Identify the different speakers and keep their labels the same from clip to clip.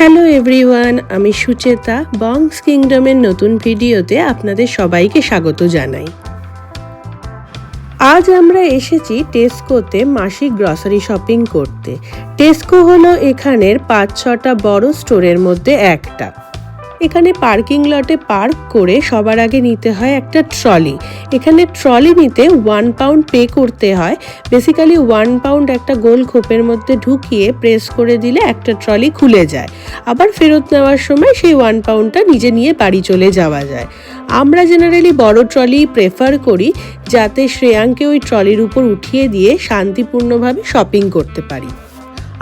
Speaker 1: Hello everyone, আমি সুচেতা বংস কিংডমের নতুন ভিডিওতে আপনাদের সবাইকে স্বাগত জানাই। আজ আমরা এসেছি টেস্কোতে মাসিক গ্রসারি শপিং করতে। টেস্কো হলো এখানের পাঁচ ছটা বড় স্টোরের মধ্যে একটা। এখানে পার্কিং লটে পার্ক করে সবার আগে নিতে হয় একটা ট্রলি। এখানে ট্রলি নিতে ওয়ান পাউন্ড পে করতে হয়। বেসিক্যালি ওয়ান পাউন্ড একটা গোল খোপের মধ্যে ঢুকিয়ে প্রেস করে দিলে একটা ট্রলি খুলে যায়। আবার ফেরত নেওয়ার সময় সেই ওয়ান পাউন্ডটা নিজে নিয়ে বাড়ি চলে যাওয়া যায়। আমরা জেনারেলি বড় ট্রলি প্রেফার করি যাতে শ্রেয়াংকে ওই ট্রলির উপর উঠিয়ে দিয়ে শান্তিপূর্ণভাবে শপিং করতে পারি।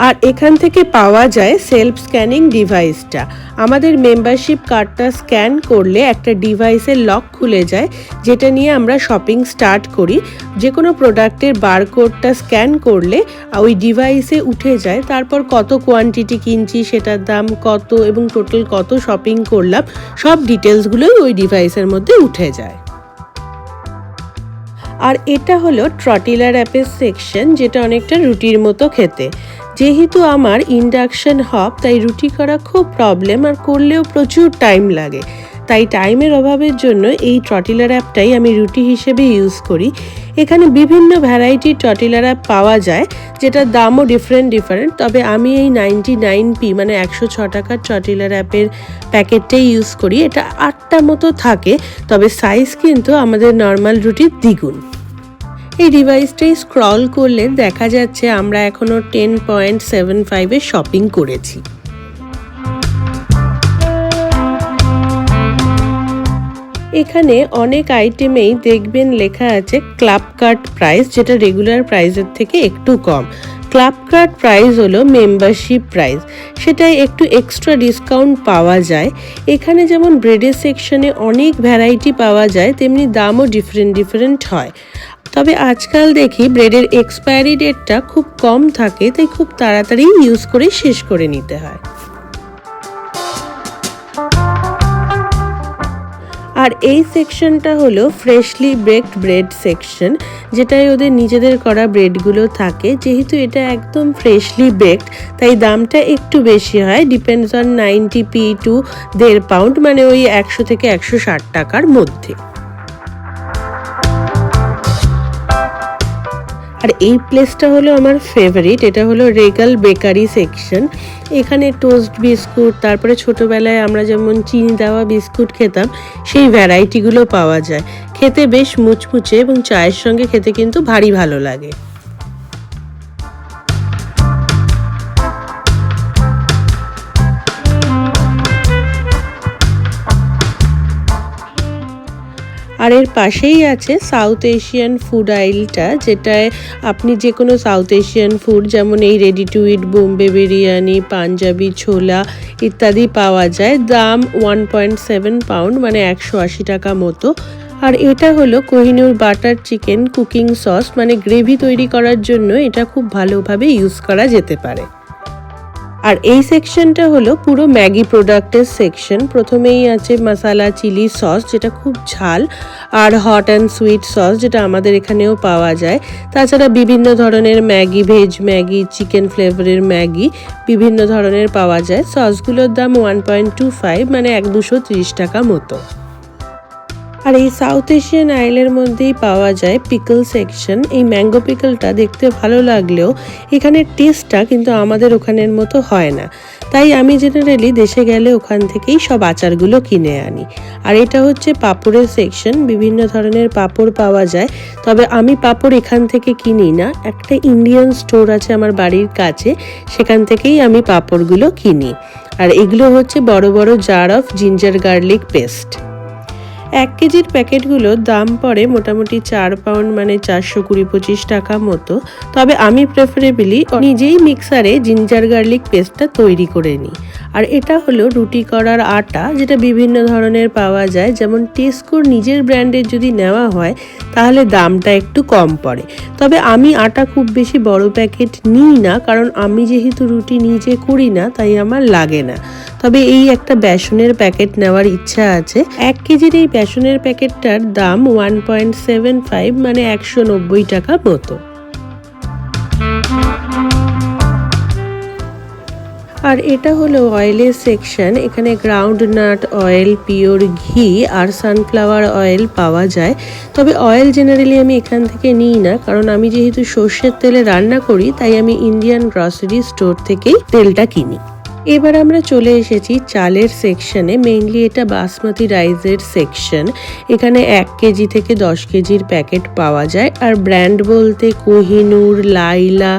Speaker 1: আর এখান থেকে পাওয়া যায় সেলফ স্ক্যানিং ডিভাইসটা আমাদের মেম্বারশিপ কার্ডটা স্ক্যান করলে একটা ডিভাইসের লক খুলে যায়, যেটা নিয়ে আমরা শপিং স্টার্ট করি। যে কোনো প্রোডাক্টের বারকোডটা স্ক্যান করলে ওই ডিভাইসে উঠে যায়। তারপর কত কোয়ান্টিটি কিনছি, সেটার দাম কত এবং টোটাল কত শপিং করলাম, সব ডিটেলসগুলোই ওই ডিভাইসের মধ্যে উঠে যায়। আর এটা হলো ট্রটিলার অ্যাপের সেকশন, যেটা অনেকটা রুটির মতো খেতে। যেহেতু আমার ইন্ডাকশন হব, তাই রুটি করা খুব প্রবলেম আর করলেও প্রচুর টাইম লাগে। তাই টাইমের অভাবের জন্য এই ট্রটিলার অ্যাপটাই আমি রুটি হিসেবে ইউজ করি। এখানে বিভিন্ন ভ্যারাইটির ট্রটিলার অ্যাপ পাওয়া যায় যেটার দামও ডিফারেন্ট ডিফারেন্ট তবে আমি এই নাইনটি নাইন পি মানে একশো ছ টাকার ট্রটিলার অ্যাপের প্যাকেটটাই ইউজ করি। এটা আটটা মতো থাকে, তবে সাইজ কিন্তু আমাদের নর্মাল রুটির দ্বিগুণ। এই ডিভাইসটাই স্ক্রল করলে দেখা যাচ্ছে আমরা এখনও টেন পয়েন্ট সেভেন ফাইভে শপিং করেছি। এখানে অনেক আইটেমেই দেখবেন লেখা আছে ক্লাব কার্ড প্রাইস যেটা রেগুলার প্রাইসের থেকে একটু কম। ক্লাব কার্ড প্রাইস হলো মেম্বারশিপ প্রাইস সেটাই একটু এক্সট্রা ডিসকাউন্ট পাওয়া যায়। এখানে যেমন ব্রেডের সেকশনে অনেক ভ্যারাইটি পাওয়া যায়, তেমনি দামও ডিফারেন্ট ডিফারেন্ট হয়। তবে আজকাল দেখি ব্রেডের এক্সপায়ারি ডেটটা খুব কম থাকে, তাই খুব তাড়াতাড়ি ইউজ করে শেষ করে নিতে হয়। আর এই সেকশনটা হলো ফ্রেশলি বেকড ব্রেড সেকশন যেটাই ওদের নিজেদের করা ব্রেডগুলো থাকে। যেহেতু এটা একদম ফ্রেশলি বেকড তাই দামটা একটু বেশি হয়। Depends on ninety P to দেড় পাউন্ড মানে ওই একশো থেকে একশো ষাট টাকার মধ্যে। আর এই প্লেসটা হলো আমার ফেভারিট এটা হলো রেগাল বেকারি সেকশন এখানে টোস্ট বিস্কুট তারপরে ছোটোবেলায় আমরা যেমন চিনি দেওয়া বিস্কুট খেতাম, সেই ভ্যারাইটিগুলো পাওয়া যায়। খেতে বেশ মুচমুচে এবং চায়ের সঙ্গে খেতে কিন্তু ভারী ভালো লাগে। আর এর পাশেই আছে সাউথ এশিয়ান ফুড আইলটা যেটায় আপনি যে কোনো সাউথ এশিয়ান ফুড যেমন এই ready to eat Bombay biryani Punjabi ছোলা ইত্যাদি পাওয়া যায়। দাম ওয়ান পয়েন্ট সেভেন পাউন্ড মানে একশো আশি টাকা মতো। আর এটা হলো Kohinoor butter chicken cooking sauce মানে গ্রেভি তৈরি করার জন্য এটা খুব ভালোভাবে ইউজ করা যেতে পারে। আর এই সেকশনটা হলো পুরো ম্যাগি প্রোডাক্টের সেকশন প্রথমেই আছে মশালা চিলি সস যেটা খুব ঝাল, আর হট অ্যান্ড সুইট সস যেটা আমাদের এখানেও পাওয়া যায়। তাছাড়া বিভিন্ন ধরনের ম্যাগি ভেজ ম্যাগি চিকেন ফ্লেভারের ম্যাগি বিভিন্ন ধরনের পাওয়া যায়। সসগুলোর দাম ওয়ান পয়েন্ট টু ফাইভ মানে এক দুশো ত্রিশ টাকা মতো। আর এই সাউথ এশিয়ান আইলের মধ্যেই পাওয়া যায় পিকল সেকশন এই ম্যাঙ্গো পিকলটা দেখতে ভালো লাগলেও এখানে টেস্টটা কিন্তু আমাদের ওখানের মতো হয় না। তাই আমি জেনারেলি দেশে গেলে ওখান থেকেই সব আচারগুলো কিনে আনি। আর এটা হচ্ছে পাপড়ের সেকশন বিভিন্ন ধরনের পাপড় পাওয়া যায়। তবে আমি পাপড় এখান থেকে কিনি না। একটা ইন্ডিয়ান স্টোর আছে আমার বাড়ির কাছে। সেখান থেকেই আমি পাপড়গুলো কিনি। আর এগুলো হচ্ছে বড় বড় jar of ginger garlic paste এক কেজির প্যাকেটগুলোর দাম পড়ে মোটামুটি চার পাউন্ড মানে চারশো কুড়ি পঁচিশ টাকা মতো। তবে আমি প্রেফারেবলি নিজেই মিক্সারে জিঞ্জার গার্লিক পেস্টটা তৈরি করে নিই। আর এটা হলো রুটি করার আটা, যেটা বিভিন্ন ধরনের পাওয়া যায়। যেমন টেস্কোর নিজের ব্র্যান্ডের যদি নেওয়া হয়, তাহলে দামটা একটু কম পড়ে। তবে আমি আটা খুব বেশি বড় প্যাকেট নিই না, কারণ আমি যেহেতু রুটি নিজে করি না, তাই আমার লাগে না। তবে এই একটা বেসনের প্যাকেট নেওয়ার ইচ্ছা আছে। এক কেজির এই বেসনের প্যাকেটটার দাম ওয়ান পয়েন্ট সেভেন ফাইভ মানে একশো নব্বই টাকা মতো। আর এটা হলো অয়েলের সেকশন এখানে গ্রাউন্ড নাট অয়েল পিওর ঘি আর সানফ্লাওয়ার অয়েল পাওয়া যায়। তবে অয়েল জেনারেলি আমি এখান থেকে নিই না, কারণ আমি যেহেতু সর্ষের তেলে রান্না করি, তাই আমি ইন্ডিয়ান গ্রসারি স্টোর থেকেই তেলটা কিনি। এবার আমরা চলে এসেছি চালের সেকশনে মেইনলি এটা বাসমতি রাইসের সেকশন এখানে এক কেজি থেকে দশ কেজির প্যাকেট পাওয়া যায়। আর ব্র্যান্ড বলতে কোহিনুর, লাইলা,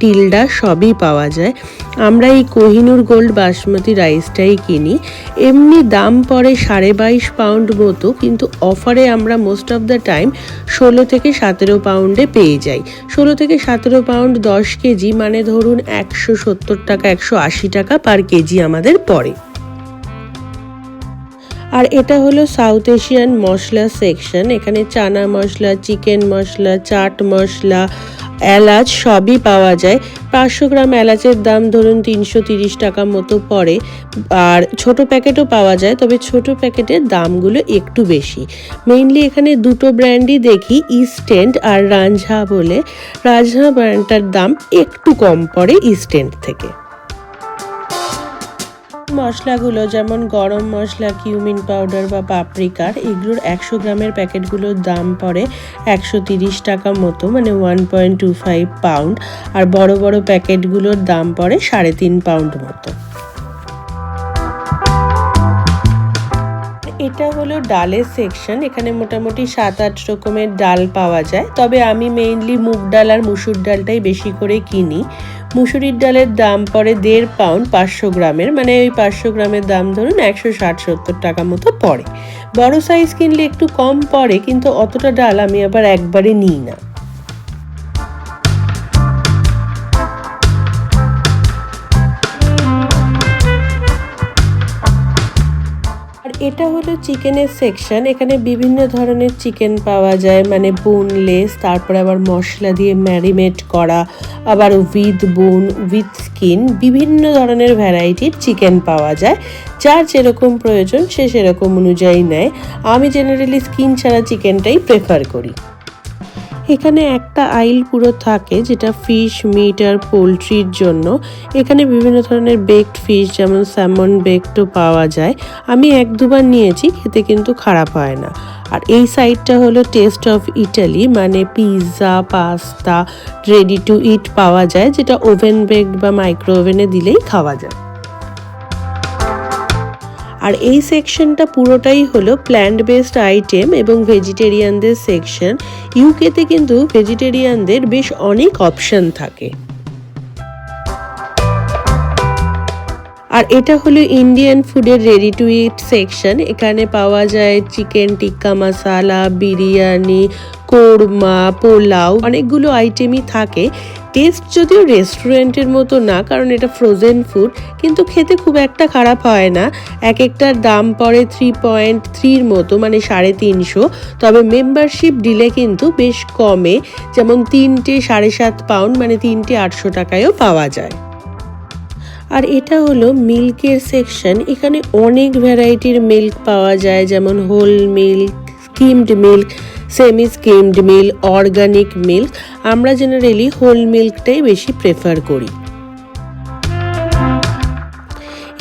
Speaker 1: টিলডা সবই পাওয়া যায়। আমরা এই কোহিনুর গোল্ড বাসমতি রাইসটাই কিনি। এমনি দাম পড়ে সাড়ে বাইশ পাউন্ড মতো, কিন্তু অফারে আমরা মোস্ট অফ দ্য টাইম ষোলো থেকে সতেরো পাউন্ডে পেয়ে যাই। ষোলো থেকে সতেরো পাউন্ড দশ কেজি মানে ধরুন একশো সত্তর টাকা, একশো আশি টাকা পার কেজি আমাদের পড়ে। আর এটা হলো সাউথ এশিয়ান মশলা সেকশন এখানে চানা মশলা চিকেন মশলা, চাট মশলা, এলাচ সবই পাওয়া যায়। পাঁচশো গ্রাম এলাচের দাম ধরুন তিনশো তিরিশ টাকা মতো পড়ে। আর ছোট প্যাকেটও পাওয়া যায়, তবে ছোট প্যাকেটের দামগুলো একটু বেশি। মেইনলি এখানে দুটো ব্র্যান্ডই দেখি ইস্টেন্ট আর রাঞ্ঝা বলে। রাজহা ব্র্যান্ডটার দাম একটু কম পড়ে ইস্টেন্ট থেকে। মশলাগুলো, যেমন গরম মশলা, কিউমিন পাউডার বা পাপরিকার, এগুলোর একশো গ্রামের প্যাকেটগুলোর দাম পড়ে একশো তিরিশ টাকা মতো মানে one point two five pound, আর বড় বড় প্যাকেটগুলোর দাম পড়ে সাড়ে তিন পাউন্ড মতো। এটা হলো ডালের সেকশন, এখানে মোটামুটি সাত আট রকমের ডাল পাওয়া যায়, তবে আমি মেইনলি মুগ ডাল আর মুসুর ডালটাই বেশি করে কিনি। মুসুরির ডালের দাম পড়ে দেড় পাউন্ড পাঁচশো গ্রামের মানে ওই পাঁচশো গ্রামের দাম ধরুন একশো ষাট সত্তর টাকা মতো পড়ে। বড় সাইজ কিনলে একটু কম পড়ে, কিন্তু অতটা ডাল আমি আবার একবারে নিই না। এটা হলো চিকেনের সেকশন। এখানে বিভিন্ন ধরনের চিকেন পাওয়া যায় মানে বোনলেস তারপরে আবার মশলা দিয়ে ম্যারিনেট করা, আবার উইথ বোন উইথ স্কিন বিভিন্ন ধরনের ভ্যারাইটির চিকেন পাওয়া যায়। যার যেরকম প্রয়োজন, সে সেরকম অনুযায়ী নেয়। আমি জেনারেলি স্কিন ছাড়া চিকেনটাই প্রেফার করি। এখানে একটা আইল পুরো থাকে যেটা ফিশ মিট আর পোলট্রির জন্য। এখানে বিভিন্ন ধরনের বেকড ফিশ যেমন স্যামন বেকডও পাওয়া যায়। আমি এক দুবার নিয়েছি, খেতে কিন্তু খারাপ হয় না। আর এই সাইডটা হলো টেস্ট অফ ইটালি মানে pizza pasta ready to eat পাওয়া যায়, যেটা ওভেন বেকড বা মাইক্রো ওভেনে দিলেই খাওয়া যায়। আর এই সেকশনটা পুরোটাই হলো প্ল্যান্ট বেসড আইটেম এবং ভেজিটেরিয়ানদের সেকশন ইউকেতে কিন্তু ভেজিটেরিয়ানদের বেশ অনেক অপশন থাকে। আর এটা হলো ইন্ডিয়ান ফুডের রেডি টু ইট সেকশন এখানে পাওয়া যায় চিকেন টিক্কা মশালা বিরিয়ানি কোরমা পোলাও, অনেকগুলো আইটেমই থাকে। টেস্ট যদিও রেস্টুরেন্টের মতো না, কারণ এটা ফ্রোজেন ফুড কিন্তু খেতে খুব একটা খারাপ হয় না। এক একটার দাম পড়ে থ্রি পয়েন্ট থ্রির মতো মানে সাড়ে তিনশো। তবে মেম্বারশিপ ডিলে কিন্তু বেশ কমে, যেমন তিনটে সাড়ে সাত পাউন্ড মানে তিনটে আটশো টাকায়ও পাওয়া যায়। আর এটা হলো মিল্কের সেকশন এখানে অনেক ভ্যারাইটির মিল্ক পাওয়া যায়, যেমন whole milk skimmed milk semi skimmed milk organic milk আমরা জেনারেলি হোল মিল্কটাই বেশি প্রেফার করি।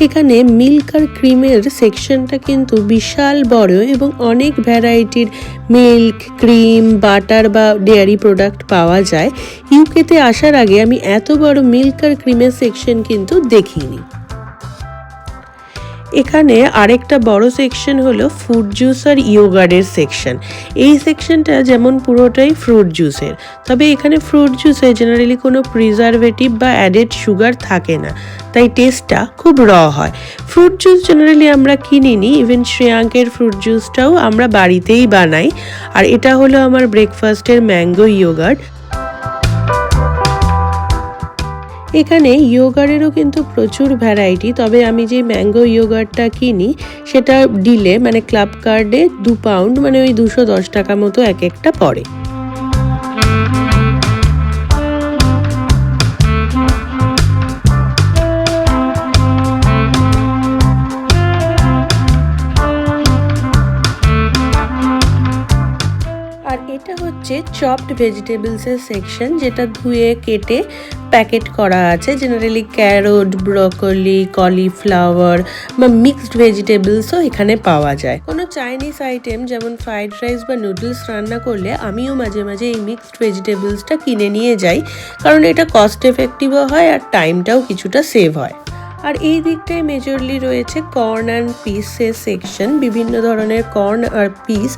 Speaker 1: এখানে মিল্ক আর ক্রিমের সেকশনটা কিন্তু বিশাল বড় এবং অনেক ভ্যারাইটির মিল্ক ক্রিম বাটার বা ডেয়ারি প্রোডাক্ট পাওয়া যায়। ইউকেতে আসার আগে আমি এত বড় মিল্ক আর ক্রিমের সেকশন কিন্তু দেখিনি। এখানে আরেকটা বড় সেকশন হলো ফ্রুট জুস আর ইয়োগার্ডের সেকশন এই সেকশনটা যেমন পুরোটাই ফ্রুট জুসের তবে এখানে ফ্রুট জুসে জেনারেলি কোনো প্রিজারভেটিভ বা অ্যাডেড সুগার থাকে না, তাই টেস্টটা খুব র হয়। ফ্রুট জুস জেনারেলি আমরা কিনি নি ইভেন শ্রেয়াঙ্কের ফ্রুট জুসটাও আমরা বাড়িতেই বানাই। আর এটা হলো আমার ব্রেকফাস্টের ম্যাঙ্গো ইয়োগার্ড এখানে ইয়োগারেরও কিন্তু প্রচুর ভ্যারাইটি তবে আমি যে ম্যাঙ্গো ইয়োগারটা কিনি সেটা ডিলে মানে ক্লাব কার্ডে দু পাউন্ড মানে ওই দুশো দশ টাকা মতো এক একটা পড়ে। রয়েছে চপড ভেজিটেবলসের সেকশন যেটা ধুয়ে কেটে প্যাকেট করা আছে। জেনারেলি ক্যারোট ব্রকলি কলিফ্লাওয়ার বা মিক্সড ভেজিটেবলসও এখানে পাওয়া যায়। কোনো চাইনিজ আইটেম যেমন ফ্রাইড রাইস বা নুডলস রান্না করলে আমিও মাঝে মাঝে এই মিক্সড ভেজিটেবলসটা কিনে নিয়ে যাই। কারণ এটা কস্ট এফেক্টিভও হয় আর টাইমটাও কিছুটা সেভ হয়। আর এই দিকটায় মেজরলি রয়েছে কর্ন অ্যান্ড পিসের সেকশন বিভিন্ন ধরনের কর্ন আর পিস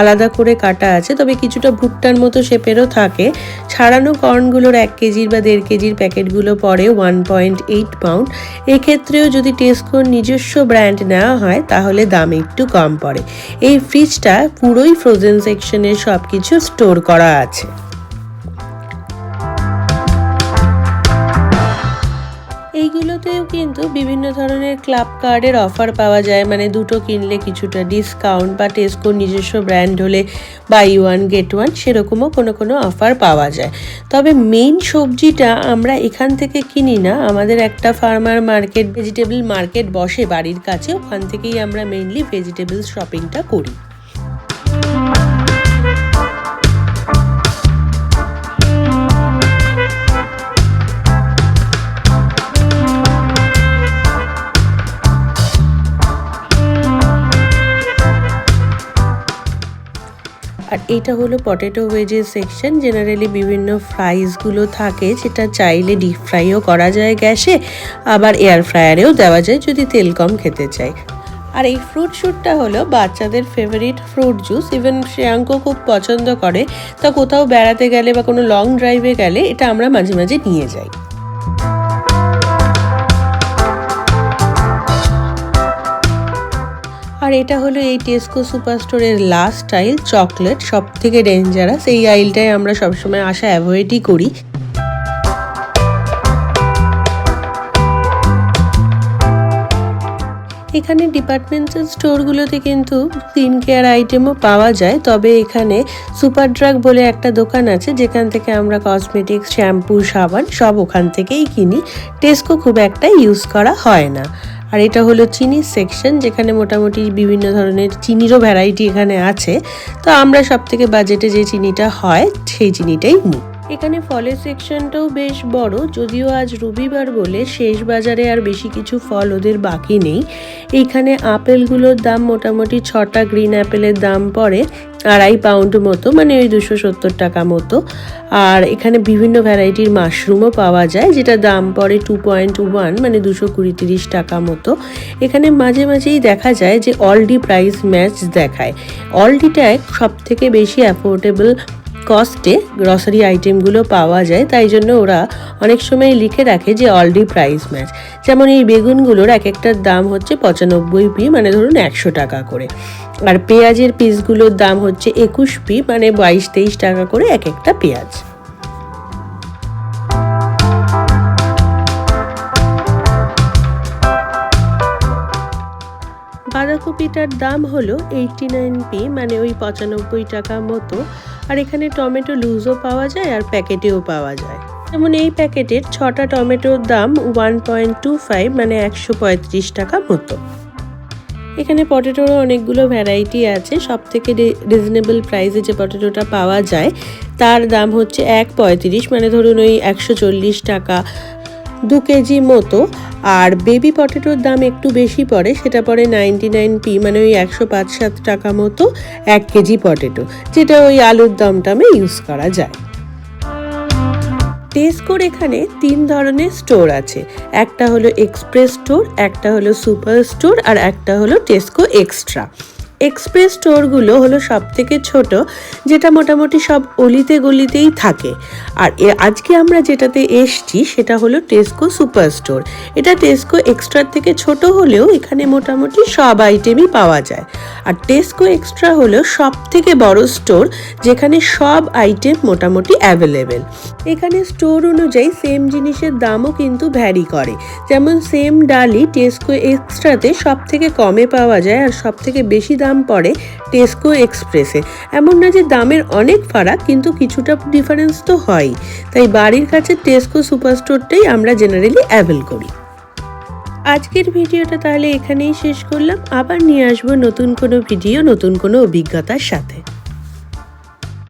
Speaker 1: আলাদা করে কাটা আছে, তবে কিছুটা ভুট্টার মতো শেপেরও থাকে। ছাড়ানো কর্নগুলোর এক কেজির বা দেড় কেজির প্যাকেটগুলো পড়ে ওয়ান পয়েন্ট এইট পাউন্ড এক্ষেত্রেও যদি টেস্কোর নিজস্ব ব্র্যান্ড নেওয়া হয়, তাহলে দাম একটু কম পড়ে। এই ফ্রিজটা পুরোই ফ্রোজেন সেকশনের সব কিছু স্টোর করা আছে। এইগুলোতেও কিন্তু বিভিন্ন ধরনের ক্লাব কার্ডের অফার পাওয়া যায়। মানে দুটো কিনলে কিছুটা ডিসকাউন্ট বা টেস্কোর নিজস্ব ব্র্যান্ড হলে বাই ওয়ান গেট ওয়ান সেরকমও কোনো কোনো অফার পাওয়া যায়। তবে মেইন সবজিটা আমরা এখান থেকে কিনি না। আমাদের একটা ফার্মার মার্কেট ভেজিটেবল মার্কেট বসে বাড়ির কাছে। ওখান থেকেই আমরা মেইনলি ভেজিটেবল শপিংটা করি। এটা হলো পটেটো ওয়েজের সেকশন জেনারেলি বিভিন্ন ফ্রাইসগুলো থাকে যেটা চাইলে ডিপ ফ্রাইও করা যায় গ্যাসে, আবার এয়ার ফ্রায়ারেও দেওয়া যায় যদি তেল কম খেতে চাই আর এই ফ্রুট শ্যুটটা হলো বাচ্চাদের favourite fruit juice even Shreyank খুব পছন্দ করে। তা কোথাও বেড়াতে গেলে বা কোনো লং ড্রাইভে গেলে এটা আমরা মাঝে মাঝে নিয়ে যাই। আর এটা হলো এই টেস্কো সুপার স্টোরের লাস্ট আইল চকলেট সব থেকে ডেঞ্জারাস এই আইলটায় আমরা সবসময় আসা অ্যাভয়েডই করি। এখানে ডিপার্টমেন্টাল স্টোরগুলোতে কিন্তু স্কিন কেয়ার আইটেমও পাওয়া যায়, তবে এখানে সুপার ড্রাগ বলে একটা দোকান আছে, যেখান থেকে আমরা কসমেটিক্স শ্যাম্পু সাবান সব ওখান থেকেই কিনি। টেস্কো খুব একটা ইউজ করা হয় না। আর এটা হলো চিনির সেকশন যেখানে মোটামুটি বিভিন্ন ধরনের চিনিরও ভ্যারাইটি এখানে আছে। তো আমরা সব থেকে বাজেটে যে চিনিটা হয়, সেই চিনিটাই নিই। এখানে ফলের সেকশনটাও বেশ বড়, যদিও আজ রবিবার বলে শেষ বাজারে আর বেশি কিছু ফল ওদের বাকি নেই। এইখানে আপেলগুলোর দাম মোটামুটি ছটা গ্রিন অ্যাপেলের দাম পড়ে, আড়াই পাউন্ড মতো মানে ওই দুশো সত্তর টাকা মতো। আর এখানে বিভিন্ন ভ্যারাইটির মাশরুমও পাওয়া যায়, যেটা দাম পড়ে টু পয়েন্ট ওয়ান মানে দুশো কুড়ি তিরিশ টাকা মতো। এখানে মাঝে মাঝেই দেখা যায় যে অলডি প্রাইস ম্যাচ দেখায়। অলডিটায় সব থেকে বেশি অ্যাফোর্ডেবল কস্টে গ্রসারি আইটেমগুলো পাওয়া যায়, তাই জন্য ওরা অনেক সময় লিখে রাখে যে অলডি প্রাইস ম্যাচ যেমন এই বেগুনগুলোর এক একটার দাম হচ্ছে পঁচানব্বই পি মানে ধরুন একশো টাকা করে। আর পেঁয়াজের পিসগুলোর দাম হচ্ছে একুশ পি মানে বাইশ তেইশ টাকা করে এক একটা পেঁয়াজ। বাঁধাকপিটার দাম হলো এইটটি নাইন পি মানে ওই পঁচানব্বই টাকা মতো। আর এখানে টমেটো লুজও পাওয়া যায় আর প্যাকেটেও পাওয়া যায়। যেমন এই প্যাকেটের ছটা টমেটোর দাম ওয়ান পয়েন্ট টু ফাইভ মানে একশো পঁয়ত্রিশ টাকা মতো। এখানে পটেটোরও অনেকগুলো ভ্যারাইটি আছে। সব থেকে রিজনেবল প্রাইসে যে পটেটোটা পাওয়া যায়, তার দাম হচ্ছে এক পঁয়ত্রিশ মানে ধরুন ওই একশো চল্লিশ টাকা। দু কেজি মতো। আর বেবি পটেটোর দাম একটু বেশি পড়ে, সেটা পড়ে নাইনটি নাইন পি মানে ওই একশো পাঁচ সাত টাকা মতো এক কেজি পটেটো যেটা ওই আলুর দম টামে ইউজ করা যায়। টেস্কোর এখানে তিন ধরনের স্টোর আছে। একটা হলো এক্সপ্রেস স্টোর একটা হলো সুপার স্টোর আর একটা হলো টেস্কো এক্সট্রা এক্সপ্রেস স্টোরগুলো হলো সব থেকে ছোট, যেটা মোটামুটি সব অলিতে গলিতেই থাকে। আর আজকে আমরা যেটাতে এসছি সেটা হলো টেস্কো সুপার স্টোর এটা টেস্কো এক্সট্রার থেকে ছোট হলেও এখানে মোটামুটি সব আইটেমই পাওয়া যায়। আর টেস্কো এক্সট্রা হলো সব থেকে বড় স্টোর যেখানে সব আইটেম মোটামুটি অ্যাভেলেবেল এখানে স্টোর অনুযায়ী সেম জিনিসের দামও কিন্তু ভ্যারি করে। যেমন সেম ডালি টেস্কো এক্সট্রাতে সব থেকে কমে পাওয়া যায় আর সব থেকে বেশি দাম পড়ে টেস্কো এক্সপ্রেসে এমন না যে দামের অনেক ফারাক, কিন্তু কিছুটা ডিফারেন্স তো হয় তাই বাড়ির কাছে টেস্কো সুপার স্টোরটাই আমরা জেনারেলি অ্যাভেল করি। আজকের ভিডিওটা তাহলে এখানেই শেষ করলাম। আবার নিয়ে আসব নতুন কোনো ভিডিও নতুন কোনো অভিজ্ঞতার সাথে।